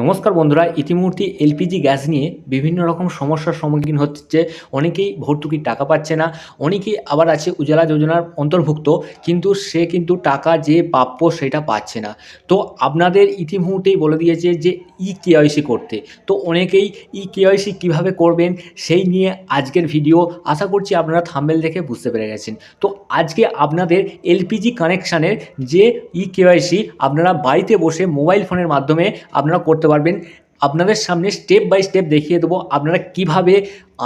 নমস্কার বন্ধুরা, ইতিমধ্যে এলপিজি গ্যাস নিয়ে বিভিন্ন রকম সমস্যার সম্মুখীন হচ্ছে। অনেকেই ভর্তুকির টাকা পাচ্ছে না, অনেকেই আবার আছে উজালা যোজনার অন্তর্ভুক্ত, কিন্তু সে কিন্তু টাকা যে প্রাপ্য সেটা পাচ্ছে না। তো আপনাদের ইতিমুহূর্তেই বলে দিয়েছে যে ই কেওয়াইসি করতে। তো অনেকেই ই কেওয়াইসি কীভাবে করবেন সেই নিয়ে আজকের ভিডিও আশা করছি আপনারা থাম্বেল দেখে বুঝতে পেরে গেছেন। তো আজকে আপনাদের এলপিজি কানেকশানের যে ই কেওয়াইসি আপনারা বাড়িতে বসে মোবাইল ফোনের মাধ্যমে আপনারা করতে পারবেন। আপনাদের সামনে স্টেপ বাই স্টেপ দেখিয়ে দেবো আপনারা কীভাবে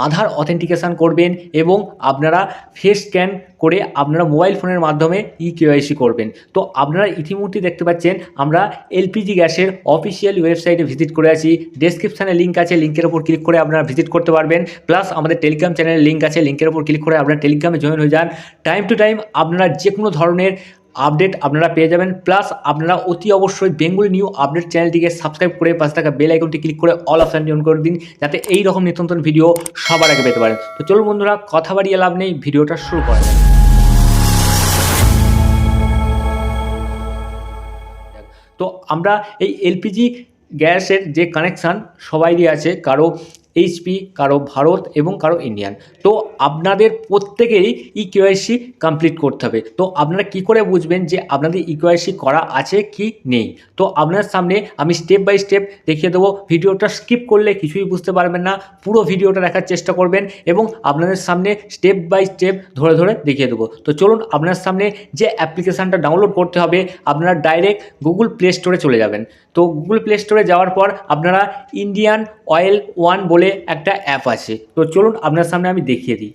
আধার অথেন্টিকেশান করবেন এবং আপনারা ফেস স্ক্যান করে আপনারা মোবাইল ফোনের মাধ্যমে ই কেওয়াইসি করবেন। তো আপনারা ইতিমধ্যে দেখতে পাচ্ছেন, আমরা এলপিজি গ্যাসের অফিসিয়াল ওয়েবসাইটে ভিজিট করে আছি। ডেসক্রিপশানে লিঙ্ক আছে লিঙ্কের ওপর ক্লিক করে আপনারা ভিজিট করতে পারবেন। প্লাস আমাদের টেলিগ্রাম চ্যানেলের লিঙ্ক আছে লিঙ্কের ওপর ক্লিক করে আপনারা টেলিগ্রামে জয়েন হয়ে যান। টাইম টু টাইম আপনারা যে কোনো ধরনের আপডেট আপনারা পেয়ে যাবেন। প্লাস আপনারা অতি অবশ্যই বেঙ্গল নিউ আপডেট চ্যানেলটিকে সাবস্ক্রাইব করে পাশে থাকা বেল আইকনটি ক্লিক করে অল অপশানটি অন করে দিন, যাতে এই রকম নিত্য নতুন ভিডিও সবার আগে পেতে পারেন। তো চলুন বন্ধুরা, কথা বাড়িয়ে লাভ নেই, ভিডিওটা শুরু করা যাক। তো আমরা এই এলপিজি গ্যাসের যে কানেকশান সবাইরই আছে, কারও এইচপি কারও ভারত এবং কারও ইন্ডিয়ান তো আপনাদের প্রত্যেকেরই ই কেওয়াইসি কমপ্লিট করতে হবে। তো আপনারা কি করে বুঝবেন যে আপনাদের ই কেওয়াইসি করা আছে কি নেই? তো আপনার সামনে আমি স্টেপ বাই স্টেপ দেখিয়ে দেবো। ভিডিওটা স্কিপ করলে কিছুই বুঝতে পারবেন না। পুরো ভিডিওটা দেখার চেষ্টা করবেন এবং আপনাদের সামনে স্টেপ বাই স্টেপ ধরে ধরে দেখিয়ে দেবো। তো চলুন আপনার সামনে যে অ্যাপ্লিকেশানটা ডাউনলোড করতে হবে, আপনারা ডাইরেক্ট গুগল প্লে স্টোরে চলে যাবেন। তো গুগল প্লে স্টোরে যাওয়ার পর আপনারা ইন্ডিয়ান অয়েল ওয়ান বলে একটা অ্যাপ আছে। তো চলুন আপনার সামনে আমি দেখিয়ে দিই।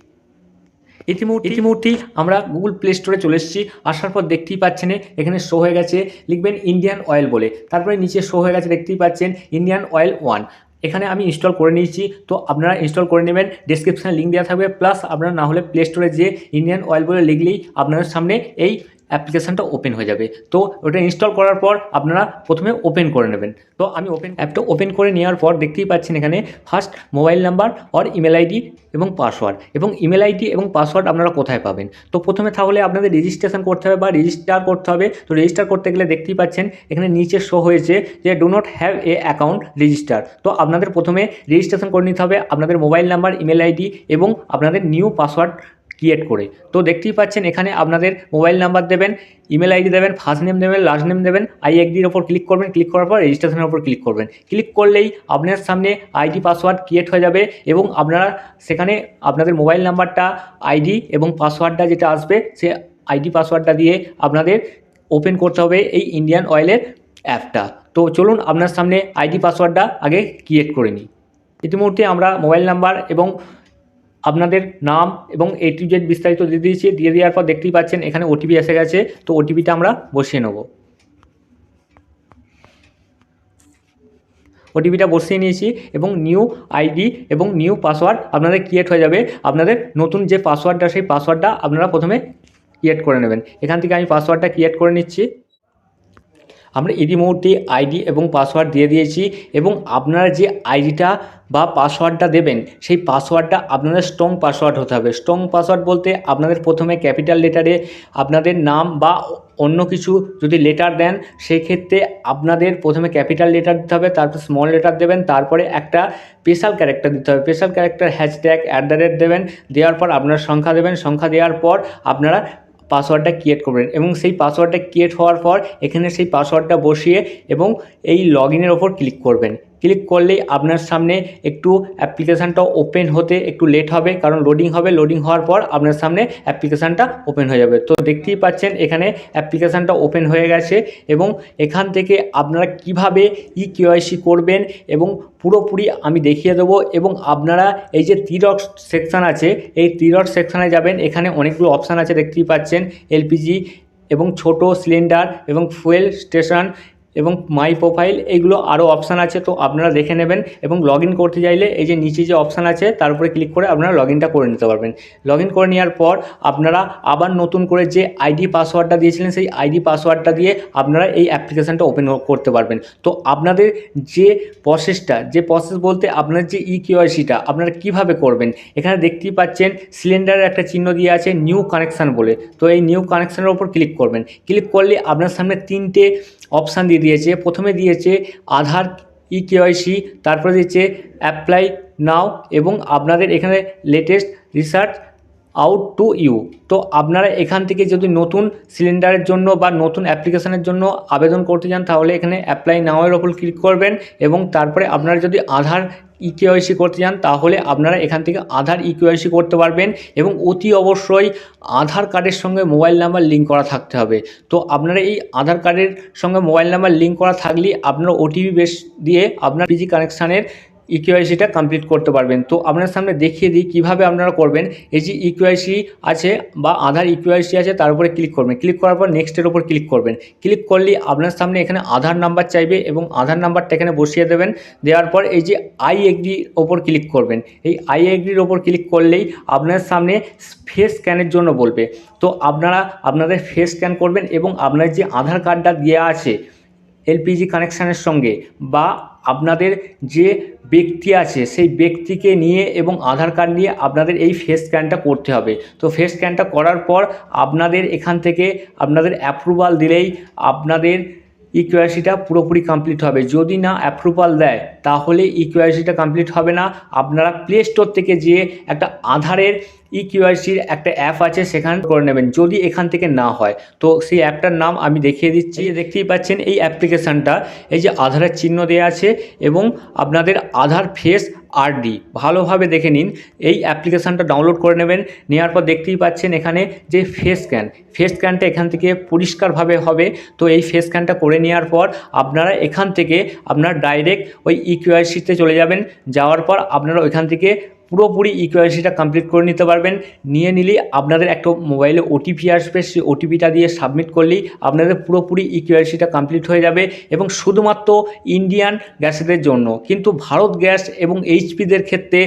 ইতিমধ্যে ইতিমধ্যেই আমরা গুগল প্লে স্টোরে চলে এসেছি। আসার পর দেখতেই পাচ্ছেন এখানে শো হয়ে গেছে। লিখবেন ইন্ডিয়ান অয়েল বলে। তারপরে নিচে শো হয়ে গেছে দেখতেই পাচ্ছেন ইন্ডিয়ান অয়েল ওয়ান এখানে আমি ইনস্টল করে নিয়েছি। তো আপনারা ইনস্টল করে নেবেন। ডিসক্রিপশানে লিঙ্ক দেওয়া থাকবে। প্লাস আপনারা না হলে প্লে স্টোরে যেয়ে ইন্ডিয়ান অয়েল বলে লিখলেই আপনাদের সামনে এই অ্যাপ্লিকেশানটা ওপেন হয়ে যাবে। তো ওটা ইনস্টল করার পর আপনারা প্রথমে ওপেন করে নেবেন। তো আমি ওপেন অ্যাপটা ওপেন করে নেওয়ার পর দেখতেই পাচ্ছেন এখানে first mobile number or email ID এবং পাসওয়ার্ড এবং ইমেল আইডি এবং পাসওয়ার্ড আপনারা কোথায় পাবেন? তো প্রথমে তাহলে আপনাদের রেজিস্ট্রেশন করতে হবে বা রেজিস্টার করতে হবে। তো রেজিস্টার করতে গেলে দেখতেই পাচ্ছেন এখানে নিচে শো হয়েছে যে do not have a account register তো আপনাদের প্রথমে রেজিস্ট্রেশন করে নিতে হবে আপনাদের মোবাইল নাম্বার ইমেল আইডি এবং আপনাদের নিউ পাসওয়ার্ড ক্রিয়েট করে। তো দেখতেই পাচ্ছেন এখানে আপনাদের মোবাইল নাম্বার দেবেন ইমেল আইডি দেবেন ফার্স্ট নেম দেবেন লাস্ট নেম দেবেন আই একদির ওপর ক্লিক করবেন ক্লিক করার পর রেজিস্ট্রেশনের ওপর ক্লিক করবেন। ক্লিক করলেই আপনার সামনে আইডি পাসওয়ার্ড ক্রিয়েট হয়ে যাবে এবং আপনারা সেখানে আপনাদের মোবাইল নাম্বারটা আইডি এবং পাসওয়ার্ডটা যেটা আসবে, সে আইডি পাসওয়ার্ডটা দিয়ে আপনাদের ওপেন করতে হবে এই ইন্ডিয়ান অয়েলের অ্যাপটা তো চলুন আপনার সামনে আইডি পাসওয়ার্ডটা আগে ক্রিয়েট করে নিই। ইতিমধ্যে আমরা মোবাইল নাম্বার এবং আপনাদের নাম এবং এ টু জেড বিস্তারিত দিয়ে দিয়েছি, দিয়ে দেওয়ার পর দেখতেই পাচ্ছেন এখানে ওটিপি এসে গেছে, তো ওটিপিটা আমরা বসিয়ে নেব। ওটিপিটা বসিয়ে নিয়েছি এবং নিউ আইডি এবং নিউ পাসওয়ার্ড আপনাদের ক্রিয়েট হয়ে যাবে। আপনাদের নতুন যে পাসওয়ার্ডটা সেই পাসওয়ার্ডটা আপনারা প্রথমে ক্রিয়েট করে নেবেন। এখান থেকে আমি পাসওয়ার্ডটা ক্রিয়েট করে নিচ্ছি। আমরা ইতিমধ্যে আইডি এবং পাসওয়ার্ড দিয়ে দিয়েছি এবং আপনারা যে আইডিটা বা পাসওয়ার্ডটা দেবেন, সেই পাসওয়ার্ডটা আপনাদের স্ট্রং পাসওয়ার্ড হতে হবে। স্ট্রং পাসওয়ার্ড বলতে আপনাদের প্রথমে ক্যাপিটাল লেটারে আপনাদের নাম বা অন্য কিছু যদি লেটার দেন, সেক্ষেত্রে আপনাদের প্রথমে ক্যাপিটাল লেটার দিতে হবে, তারপর স্মল লেটার দেবেন, তারপরে একটা স্পেশাল ক্যারেক্টার দিতে হবে। Special character hashtag at the rate দেবেন, দেওয়ার পর আপনার সংখ্যা দেবেন, সংখ্যা দেওয়ার পর আপনারা পাসওয়ার্ডটা ক্রিয়েট করবেন এবং সেই পাসওয়ার্ডটা ক্রিয়েট হওয়ার পর এখানে সেই পাসওয়ার্ডটা বসিয়ে এবং এই লগ ইনের ওপর ক্লিক করবেন। ক্লিক করলেই আপনার সামনে একটু অ্যাপ্লিকেশানটা ওপেন হতে একটু লেট হবে, কারণ লোডিং হবে। লোডিং হওয়ার পর আপনার সামনে অ্যাপ্লিকেশানটা ওপেন হয়ে যাবে। তো দেখতেই পাচ্ছেন, এখানে অ্যাপ্লিকেশানটা ওপেন হয়ে গেছে এবং এখান থেকে আপনারা কীভাবে ই কেওয়াইসি করবেন এবং পুরোপুরি আমি দেখিয়ে দেবো এবং আপনারা এই যে তিরক সেকশান আছে, এই তিরক সেকশানে যাবেন। এখানে অনেকগুলো অপশান আছে, দেখতেই পাচ্ছেন। এলপিজি এবং ছোট সিলিন্ডার এবং ফুয়েল স্টেশন এবং মাই প্রোফাইল এইগুলো আরও অপশান আছে, তো আপনারা দেখে নেবেন এবং লগ করতে চাইলে এই যে নিচে যে অপশান আছে, তার উপরে ক্লিক করে আপনারা লগ করে নিতে পারবেন। লগ করে নেওয়ার পর আপনারা আবার নতুন করে যে আইডি পাসওয়ার্ডটা দিয়েছিলেন, সেই আইডি পাসওয়ার্ডটা দিয়ে আপনারা এই অ্যাপ্লিকেশানটা ওপেন করতে পারবেন। তো আপনাদের যে প্রসেসটা যে প্রসেস বলতে আপনার যে ই কেওয়াইসিটা আপনারা কীভাবে করবেন? এখানে দেখতেই পাচ্ছেন সিলিন্ডারের একটা চিহ্ন দিয়ে আছে নিউ কানেকশান বলে। তো এই নিউ কানেকশানের ওপর ক্লিক করবেন। ক্লিক করলে আপনার সামনে তিনটে অপশান দিয়ে দিয়েছে, প্রথমে দিয়েছে আধার ই কেওয়াইসি তারপরে দিয়েছে অ্যাপ্লাই নাও এবং আপনাদের এখানে latest research out to you তো আপনারা এখান থেকে যদি নতুন সিলিন্ডারের জন্য বা নতুন অ্যাপ্লিকেশনের জন্য আবেদন করতে চান, তাহলে এখানে অ্যাপ্লাই নাওয়ের ওপর ক্লিক করবেন এবং তারপরে আপনারা যদি আধার ই কেওয়াইসি করতে চান, তাহলে আপনারা এখান থেকে আধার ইকেওয়াইসি কেওয়াইসি করতে পারবেন এবং অতি অবশ্যই আধার কার্ডের সঙ্গে মোবাইল নাম্বার লিঙ্ক করা থাকতে হবে। তো আপনারা এই আধার কার্ডের সঙ্গে মোবাইল নাম্বার লিঙ্ক করা থাকলে আপনারা ওটিপি বেস দিয়ে আপনার পিজি কানেকশানের ইকিউআইসিটা কমপ্লিট করতে পারবেন। তো আপনার সামনে দেখিয়ে দিই কীভাবে আপনারা করবেন। এই যে ইকিউআইসি আছে বা আধার ইকিউআইসি আছে, তার উপরে ক্লিক করবেন। ক্লিক করার পর নেক্সটের উপর ক্লিক করবেন। ক্লিক করলে আপনার সামনে এখানে আধার নাম্বার চাইবে এবং আধার নাম্বারটা এখানে বসিয়ে দেবেন। দেওয়ার পর এই যে আই এগ্রির ওপর ক্লিক করবেন। এই আই এগ্রির ওপর ক্লিক করলেই আপনার সামনে ফেস স্ক্যানের জন্য বলবে। তো আপনারা আপনাদের ফেস স্ক্যান করবেন এবং আপনার যে আধার কার্ডটা দেওয়া আছে এলপিজি কানেকশানের সঙ্গে বা আপনাদের যে ব্যক্তি আছে, সেই ব্যক্তিকে নিয়ে এবং আধার কার্ড নিয়ে আপনাদের এই ফেস স্ক্যানটা করতে হবে। তো ফেস স্ক্যানটা করার পর আপনাদের এখান থেকে আপনাদের অ্যাপ্রুভাল দিলেই আপনাদের ইকুয়াসিটা পুরোপুরি কমপ্লিট হবে। যদি না অ্যাপ্রুভাল দেয়, তাহলে ইকুয়াসিটা কমপ্লিট হবে না। আপনারা প্লে স্টোর থেকে যেয়ে একটা আধারের ই কিউআইসির একটা অ্যাপ আছে, সেখান করে নেবেন, যদি এখান থেকে না হয়। তো সেই অ্যাপটার নাম আমি দেখিয়ে দিচ্ছি। দেখতেই পাচ্ছেন, এই অ্যাপ্লিকেশানটা এই যে আধারের চিহ্ন দেওয়া আছে এবং আপনাদের আধার ফেস আরডি ভালোভাবে দেখে নিন। এই অ্যাপ্লিকেশানটা ডাউনলোড করে নেবেন নেওয়ার পর দেখতেই পাচ্ছেন এখানে যে ফেস স্ক্যান ফেস স্ক্যানটা এখান থেকে পরিষ্কারভাবে হবে। তো এই ফেস স্ক্যানটা করে নেওয়ার পর আপনারা এখান থেকে আপনারা ডাইরেক্ট ওই ইকিউআইসিতে চলে যাবেন। যাওয়ার পর আপনারা ওইখান থেকে পুরোপুরি ইকুয়াইসিটা কমপ্লিট করে নিতে পারবেন। নিয়ে নিলেই আপনাদের একটা মোবাইলে ওটিপি আসবে, সেই ওটিপিটা দিয়ে সাবমিট করলেই আপনাদের পুরোপুরি ইকুয়াইসিটা কমপ্লিট হয়ে যাবে এবং শুধুমাত্র ইন্ডিয়ান গ্যাসেদের জন্য। কিন্তু ভারত গ্যাস এবং এইচপিদের ক্ষেত্রে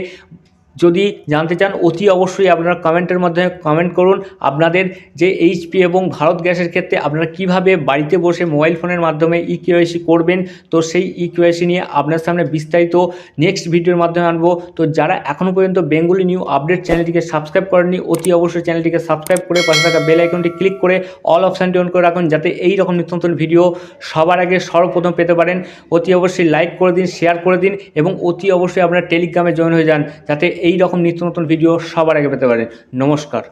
যদি জানতে চান, অতি অবশ্যই আপনারা কমেন্টের মাধ্যমে কমেন্ট করুন। আপনাদের যে এইচপি এবং ভারত গ্যাসের ক্ষেত্রে আপনারা কীভাবে বাড়িতে বসে মোবাইল ফোনের মাধ্যমে ই কেওয়াইসি করবেন, তো সেই ই কেওয়াইসি নিয়ে আপনার সামনে বিস্তারিত নেক্সট ভিডিওর মাধ্যমে আনব। তো যারা এখনও পর্যন্ত বেঙ্গলি নিউ আপডেট চ্যানেলটিকে সাবস্ক্রাইব করেননি, অতি অবশ্যই চ্যানেলটিকে সাবস্ক্রাইব করে পাশে থাকা বেল আইকনটি ক্লিক করে অল অপশানটি অন করে রাখুন, যাতে এই রকম নিত্য নতুন ভিডিও সবার আগে সর্বপ্রথম পেতে পারেন। অতি অবশ্যই লাইক করে দিন শেয়ার করে দিন এবং অতি অবশ্যই আপনার টেলিগ্রামে জয়েন হয়ে যান, যাতে এই রকম নিত্য নতুন ভিডিও সবার আগে পেতে পারে নমস্কার।